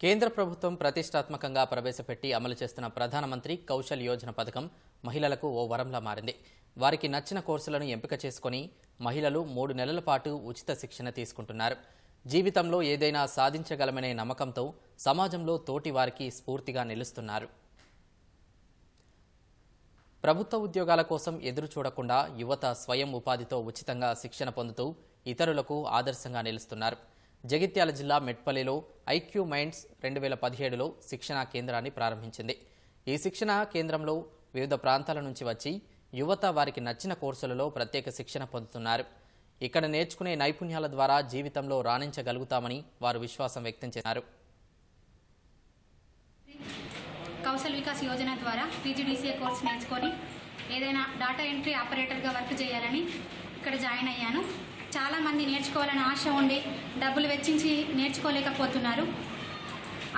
కేంద్ర ప్రభుత్వం ప్రతిష్టాత్మకంగా ప్రవేశపెట్టి అమలు చేస్తున్న ప్రధానమంత్రి కౌశల్ యోజన పథకం మహిళలకు ఓ వరంలా మారింది. వారికి నచ్చిన కోర్సులను ఎంపిక చేసుకొని మహిళలు మూడు నెలల పాటు ఉచిత శిక్షణ తీసుకుంటున్నారు. జీవితంలో ఏదైనా సాధించగలమనే నమ్మకంతో సమాజంలో తోటి వారికి స్ఫూర్తిగా నిలుస్తున్నారు. ప్రభుత్వ ఉద్యోగాల కోసం ఎదురు చూడకుండా యువత స్వయం ఉపాధితో ఉచితంగా శిక్షణ పొందుతూ ఇతరులకు ఆదర్శంగా నిలుస్తున్నారు. జగిత్యాల జిల్లా మెట్పల్లిలో ఐక్యూ మైండ్స్ రెండు వేల పదిహేడులో శిక్షణా కేంద్రాన్ని ప్రారంభించింది. ఈ శిక్షణా కేంద్రంలో వివిధ ప్రాంతాల నుంచి వచ్చి యువత వారికి నచ్చిన కోర్సులలో ప్రత్యేక శిక్షణ పొందుతున్నారు. ఇక్కడ నేర్చుకునే నైపుణ్యాల ద్వారా జీవితంలో రాణించగలుగుతామని వారు విశ్వాసం వ్యక్తం చేశారు. కౌశల్ వికాస్ యోజన ద్వారా పీజీడీసీఏ కోర్స్ నేర్చుకొని ఏదైనా డాటా ఎంట్రీ ఆపరేటర్గా వర్క్ చేయాలని ఇక్కడ జాయిన్ అయ్యాను. చాలామంది నేర్చుకోవాలని ఆశ ఉండి డబ్బులు వెచ్చించి నేర్చుకోలేకపోతున్నారు.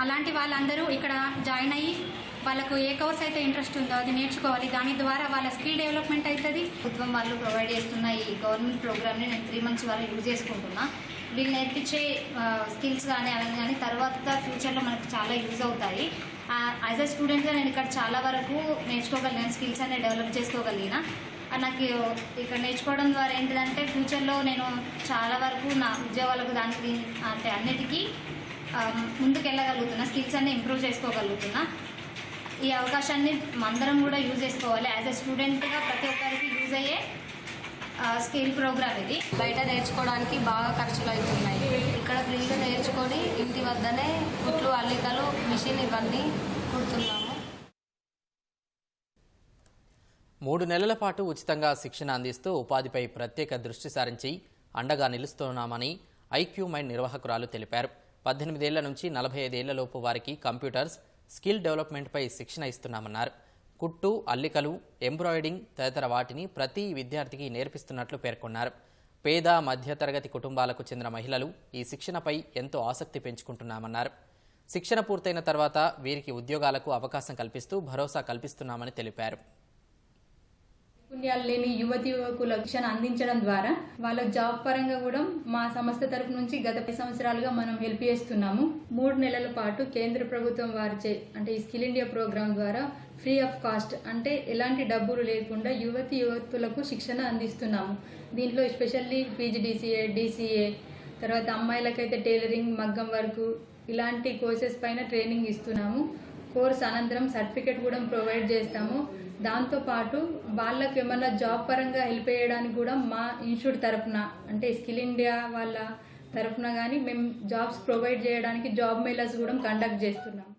అలాంటి వాళ్ళందరూ ఇక్కడ జాయిన్ అయ్యి వాళ్ళకు ఏ కోర్స్ అయితే ఇంట్రెస్ట్ ఉందో అది నేర్చుకోవాలి. దాని ద్వారా వాళ్ళ స్కిల్ డెవలప్మెంట్ అవుతుంది. ప్రభుత్వం వాళ్ళు ప్రొవైడ్ చేస్తున్న ఈ గవర్నమెంట్ ప్రోగ్రామ్ని నేను త్రీ మంత్స్ వరకు యూజ్ చేసుకుంటున్నా. వీళ్ళు నేర్పించే స్కిల్స్ కానీ అవన్నీ కానీ తర్వాత ఫ్యూచర్లో మనకు చాలా యూజ్ అవుతాయి. యాజ్ అ స్టూడెంట్గా నేను ఇక్కడ చాలా వరకు నేర్చుకోగలిగాను. స్కిల్స్ అనేది డెవలప్ చేసుకోగలిగిన. నాకు ఇక్కడ నేర్చుకోవడం ద్వారా ఏంటిదంటే ఫ్యూచర్లో నేను చాలా వరకు నా ఉద్యోగాలకు దానికి అంటే అన్నిటికీ ఆ, ముందుకు వెళ్ళగలుగుతున్నా స్కిల్స్ అన్ని ఇంప్రూవ్ చేసుకోగలుగుతున్నా. ఈ అవకాశాన్ని అందరం కూడా యూజ్ చేసుకోవాలి. యాజ్ ఎ స్టూడెంట్గా ప్రతి ఒక్కరికి యూజ్ అయ్యే స్కిల్ ప్రోగ్రామ్ ఇది. బయట నేర్చుకోవడానికి బాగా ఖర్చులు అవుతున్నాయి. ఇక్కడ ఫ్రీగా నేర్చుకొని ఇంటి వద్దనే కుట్లు అల్లికలు మిషన్ ఇవన్నీ కుడుతున్నాము. మూడు నెలల పాటు ఉచితంగా శిక్షణ అందిస్తూ ఉపాధిపై ప్రత్యేక దృష్టి సారించి అండగా నిలుస్తున్నామని ఐక్యూ మైండ్ నిర్వాహకురాలు తెలిపారు. పద్దెనిమిదేళ్ళ నుంచి నలభై ఐదేళ్ళలోపు వారికి కంప్యూటర్స్ స్కిల్ డెవలప్మెంట్పై శిక్షణ ఇస్తున్నామన్నారు. కుట్టు అల్లికలు ఎంబ్రాయిడింగ్ తదితర వాటిని ప్రతి విద్యార్థికి నేర్పిస్తున్నట్లు పేర్కొన్నారు. పేద మధ్యతరగతి కుటుంబాలకు చెందిన మహిళలు ఈ శిక్షణపై ఎంతో ఆసక్తి పెంచుకుంటున్నామన్నారు. శిక్షణ పూర్తయిన తర్వాత వీరికి ఉద్యోగాలకు అవకాశం కల్పిస్తూ భరోసా కల్పిస్తున్నామని తెలిపారు. నైపుణ్యాలు లేని యువతి యువకుల శిక్షణ అందించడం ద్వారా వాళ్ళ జాబ్ పరంగా కూడా మా సంస్థ తరపు నుంచి గత పది సంవత్సరాలుగా మనం హెల్ప్ చేస్తున్నాము. మూడు నెలల పాటు కేంద్ర ప్రభుత్వం వారిచే అంటే ఈ స్కిల్ ఇండియా ప్రోగ్రాం ద్వారా ఫ్రీ ఆఫ్ కాస్ట్ అంటే ఎలాంటి డబ్బులు లేకుండా యువతి యువతులకు శిక్షణ అందిస్తున్నాము. దీంట్లో ఎస్పెషల్లీ పీజీడీసీఏ డీసీఏ తర్వాత అమ్మాయిలకైతే టైలరింగ్ మగ్గం వరకు ఇలాంటి కోర్సెస్ పైన ట్రైనింగ్ ఇస్తున్నాము. కోర్స్ అనంతరం సర్టిఫికేట్ కూడా ప్రొవైడ్ చేస్తాము. దాంతో పాటు వాళ్ళకి ఏమన్నా జాబ్ పరంగా హెల్ప్ చేయడానికి కూడా మా ఇన్స్టిట్యూట్ తరఫున అంటే స్కిల్ ఇండియా వాళ్ళ తరఫున కానీ మేము జాబ్స్ ప్రొవైడ్ చేయడానికి జాబ్ మేళాస్ కూడా కండక్ట్ చేస్తున్నాం.